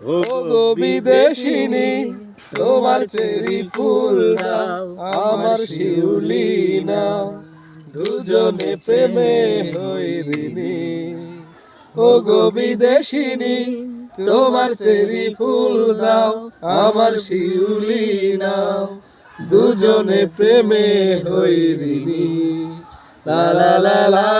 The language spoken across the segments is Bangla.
ও গো বিদেশিনী, তোমার চেরি ফুল নাও আমার শিউলি নাও। দুজনে প্রেমে হইরিনি ও গো বিদেশিনী, তোমার চেরি ফুল দাও, আমার শিউলি নাও। দুজনে প্রেমে লা লা লা লা লা লা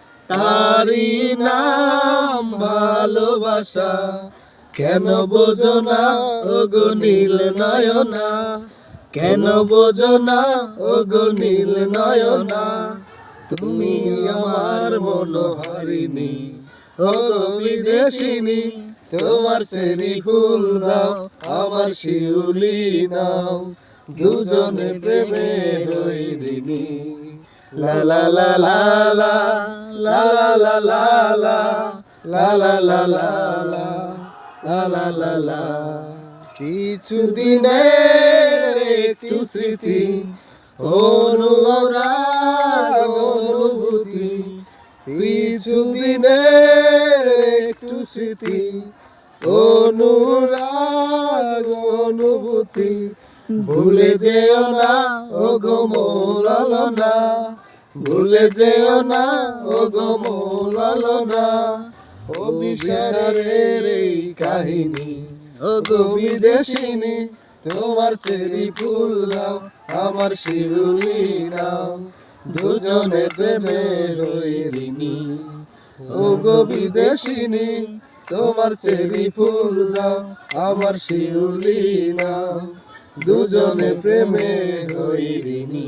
তারি নাম ভালোবাসা। কেন বোঝো না ওগো নয়না? কেন বোঝো না ওগো নয়না? তুমি আমার মনোহারিণী, ও বিদেশিনী, তোমার চেরি ফুল দাও, আমার শিউলি নাও। দুজনে প্রেমে হইরিনি লা লা লা লা লা লা। লা লা লা লা লা লা লা লা লা লা লা লা কিছু দিনের একটু স্মৃতি, অনুরাগ, অনুভূতি। কিছু দিনের একটু স্মৃতি, অনুরাগ, অনুভূতি। ভুলে যেও না, ও গো মৌলানা ভুলে যেও না, ও গো মৌলানা ও বিশারের এই কাহিনী, ও গো বিদেশিনী, তোমার চেরি ফুল দাও, আমার শিরুলি নাও দুজনে প্রেমে রইরিনি ও গো বিদেশিনী, তোমার চেরি ফুল দাও, আমার শিরুলি নাও দুজনে প্রেমে রইরিনি